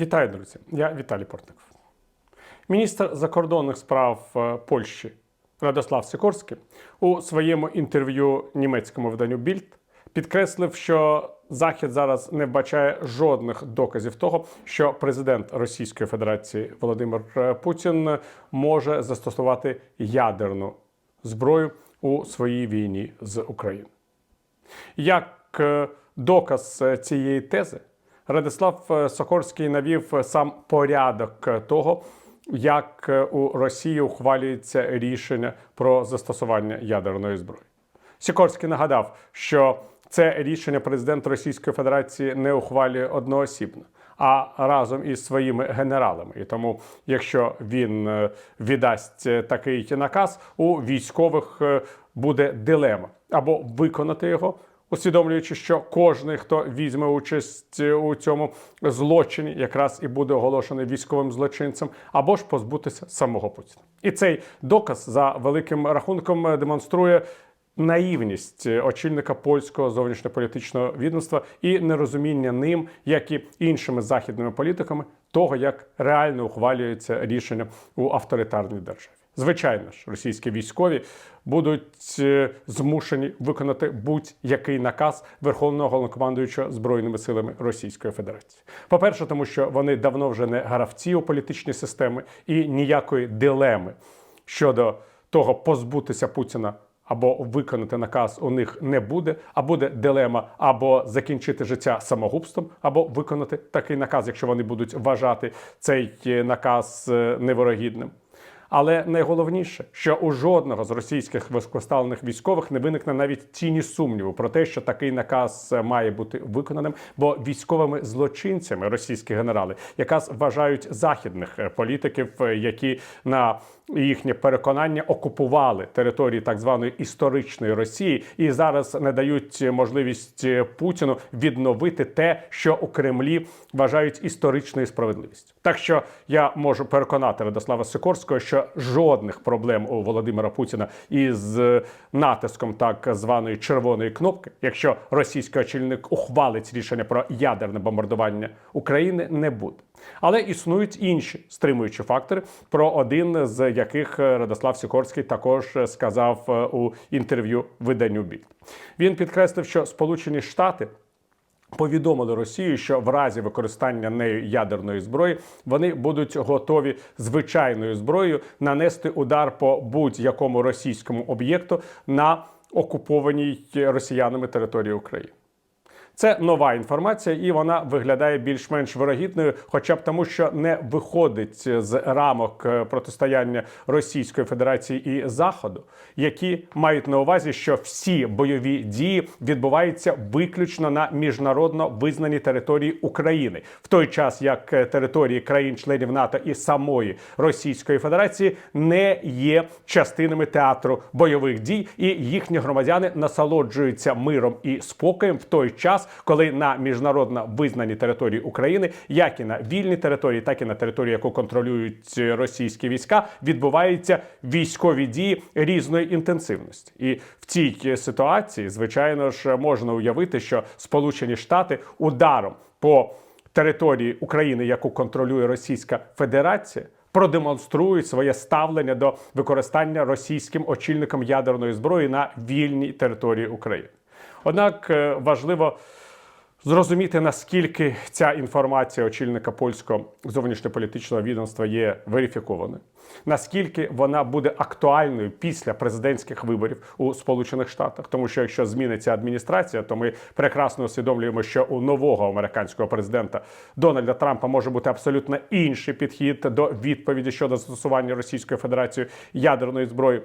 Вітаю, друзі! Я Віталій Портников. Міністр закордонних справ е, Польщі Радослав Сікорський у своєму інтерв'ю німецькому виданню Більд підкреслив, що Захід зараз не вбачає жодних доказів того, що президент Російської Федерації Володимир е, Путін може застосувати ядерну зброю у своїй війні з Україною. Як е, доказ цієї тези, Радислав е, Сокорський навів е, сам порядок е, того, як у Росії ухвалюється рішення про застосування ядерної зброї. Сікорський нагадав, що це рішення президент Російської Федерації не ухвалює одноосібно, а разом із своїми генералами. І тому, якщо він віддасть такий наказ, у військових буде дилема або виконати його. Усвідомлюючи, що кожен, хто візьме участь у цьому злочині, якраз і буде оголошений військовим злочинцем, або ж позбутися самого Путіна. І цей доказ за великим рахунком е, демонструє наївність е, очільника польського зовнішньополітичного відомства і нерозуміння ним, як і іншими західними політиками, того, як реально ухвалюється рішення у авторитарній державі. Звичайно ж, російські військові будуть е, змушені виконати будь-який наказ Верховного головнокомандуючого збройними силами Російської Федерації. По-перше, тому що вони давно вже не гравці у політичні системи і ніякої дилеми щодо того, позбутися Путіна. Або виконати наказ у них не буде, а буде дилема або закінчити життя самогубством, або виконати такий наказ, якщо вони будуть вважати цей е, наказ е, невирогідним. Але найголовніше, що у жодного з російських високоставлених військових не виникне навіть тіні сумніву про те, що такий наказ має бути виконаним, бо військовими злочинцями російські генерали якраз вважають західних е, політиків, е, які на їхнє переконання окупували території так званої історичної Росії, і зараз не дають можливість е, Путіну відновити те, що у Кремлі вважають історичною справедливістю. Так що я можу переконати Радослава Сикорського, що жодних проблем у Володимира Путіна із е, натиском так званої червоної кнопки, якщо російський очільник ухвалить рішення про ядерне бомбардування України, не буде. Але існують інші стримуючі фактори, про один з яких Радослав Сікорський також сказав е, у інтерв'ю виданню Більд. Він підкреслив, що Сполучені Штати. Повідомили Росію, що в разі використання нею ядерної зброї вони будуть готові звичайною зброєю нанести удар по будь-якому російському об'єкту на окупованій росіянами території України. Це нова інформація, і вона виглядає більш-менш вирогідною, хоча б тому, що не виходить з рамок е, протистояння Російської Федерації і Заходу, які мають на увазі, що всі бойові дії відбуваються виключно на міжнародно визнаній території України, в той час як е, території країн-членів НАТО і самої Російської Федерації не є частинами театру бойових дій, і їхні громадяни насолоджуються миром і спокоєм в той час коли на міжнародно визнаній території України, як і на вільній території, так і на території, яку контролюють російські війська, відбуваються військові дії різної інтенсивності. І в цій ситуації, звичайно ж, можна уявити, що Сполучені Штати ударом по території України, яку контролює Російська Федерація. Продемонструють своє ставлення до використання російським очільником ядерної зброї на вільній території України. Однак е, важливо зрозуміти, наскільки ця інформація очільника польського зовнішньополітичного відомства є верифікованою, наскільки вона буде актуальною після президентських виборів у Сполучених Штатах. Тому що якщо зміниться адміністрація, то ми прекрасно усвідомлюємо, що у нового американського президента Дональда Трампа може бути абсолютно інший підхід до відповіді щодо застосування Російською Федерацією ядерної зброї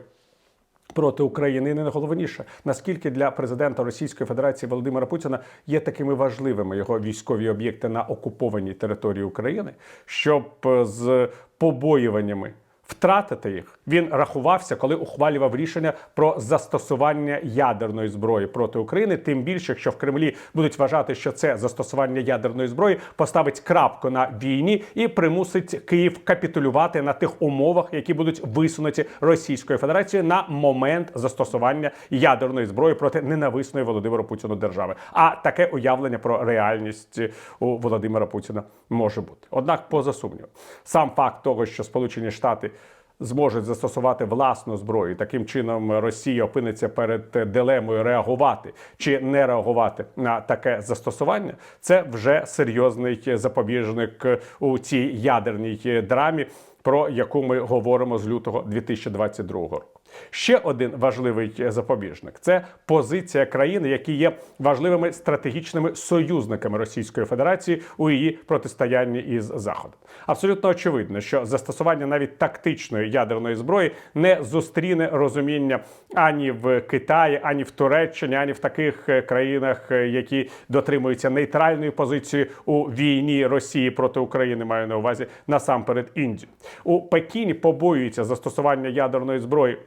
проти України. І не найголовніше, наскільки для президента Російської Федерації Володимира Путіна є такими важливими його військові об'єкти на окупованій території України, щоб з побоюваннями Втратити їх він рахувався, коли ухвалював рішення про застосування ядерної зброї проти України. Тим більше, якщо в Кремлі будуть вважати, що це застосування ядерної зброї поставить крапку на війні і примусить Київ капітулювати на тих умовах, які будуть висунуті Російською Федерацією на момент застосування ядерної зброї проти ненависної Володимиру Путіну держави. А таке уявлення про реальність у Володимира Путіна може бути. Однак, поза сумнівом, сам факт того, що Сполучені Штати зможуть застосувати власну зброю. Таким чином Росія опиниться перед дилемою реагувати чи не реагувати на таке застосування. Це вже серйозний запобіжник у цій ядерній драмі, про яку ми говоримо з лютого 2022 року. Ще один важливий запобіжник це позиція країн, які є важливими стратегічними союзниками Російської Федерації у її протистоянні із Заходом. Абсолютно очевидно, що застосування навіть тактичної ядерної зброї не зустріне розуміння ані в Китаї, ані в Туреччині, ані в таких е, країнах, е, які дотримуються нейтральної позиції у війні Росії проти України. Маю на увазі насамперед Індію. У Пекіні побоюються застосування ядерної зброї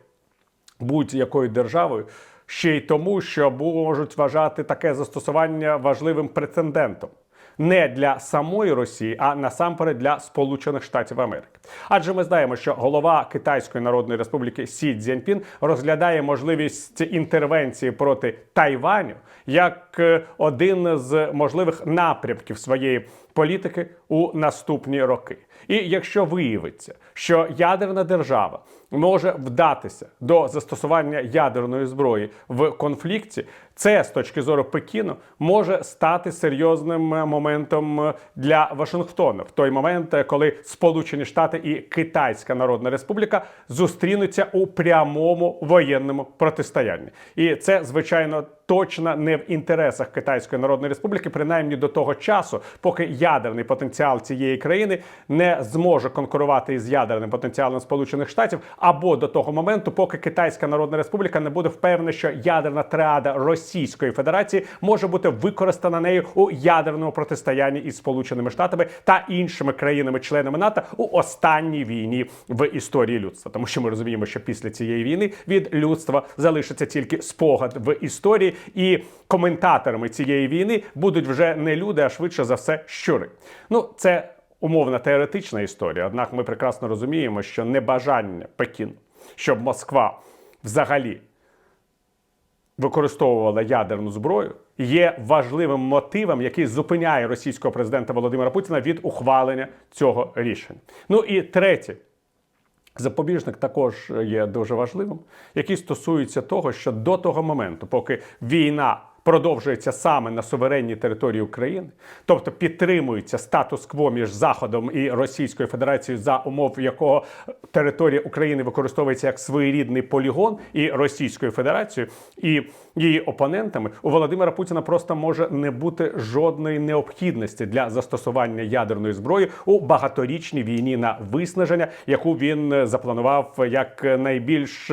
будь-якою державою. Ще й тому, що можуть вважати таке застосування важливим прецедентом не для самої Росії, а насамперед для Сполучених Штатів Америки. Адже ми знаємо, що голова Китайської Народної Республіки Сі Цзіньпін розглядає можливість інтервенції проти Тайваню як е, один з можливих напрямків своєї політики у наступні роки. І якщо виявиться, що ядерна держава може вдатися до застосування ядерної зброї в конфлікті, це з точки зору Пекіну може стати серйозним моментом для Вашингтона в той момент, коли Сполучені Штати і Китайська Народна Республіка зустрінуться у прямому воєнному протистоянні, і це звичайно. Точно не в інтересах Китайської Народної Республіки, принаймні до того часу, поки ядерний потенціал цієї країни не зможе конкурувати із ядерним потенціалом Сполучених Штатів, або до того моменту, поки Китайська Народна Республіка не буде впевнена, що ядерна триада Російської Федерації може бути використана нею у ядерному протистоянні із Сполученими Штатами та іншими країнами-членами НАТО у останній війні в історії людства, тому що ми розуміємо, що після цієї війни від людства залишиться тільки спогад в історії, і коментаторами цієї війни будуть вже не люди, а швидше за все щури. Ну це умовна теоретична історія. Однак ми прекрасно розуміємо, що небажання Пекіну, щоб Москва взагалі використовувала ядерну зброю, є важливим мотивом, який зупиняє російського президента Володимира Путіна від ухвалення цього рішення. Ну і третє. Запобіжник також є дуже важливим, який стосується того, що до того моменту, поки війна продовжується саме на суверенній території України, тобто підтримується статус-кво між Заходом і Російською Федерацією, за умов якого територія України використовується як своєрідний полігон і Російською Федерацією і її опонентами, у Володимира Путіна просто може не бути жодної необхідності для застосування ядерної зброї у багаторічній війні на виснаження, яку він запланував як найбільш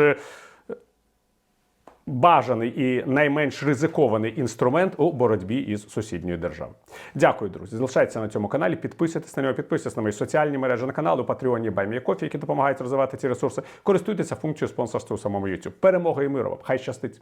бажаний і найменш ризикований інструмент у боротьбі із сусідньою державою. Дякую, друзі. Залишайтеся на цьому каналі, підписуйтесь на нього, підписуйтесь на мої соціальні мережі на канал, у Патреоні Баймієкофі, які допомагають розвивати ці ресурси. Користуйтеся функцією спонсорства у самому YouTube. Перемоги і миру! Хай щастить!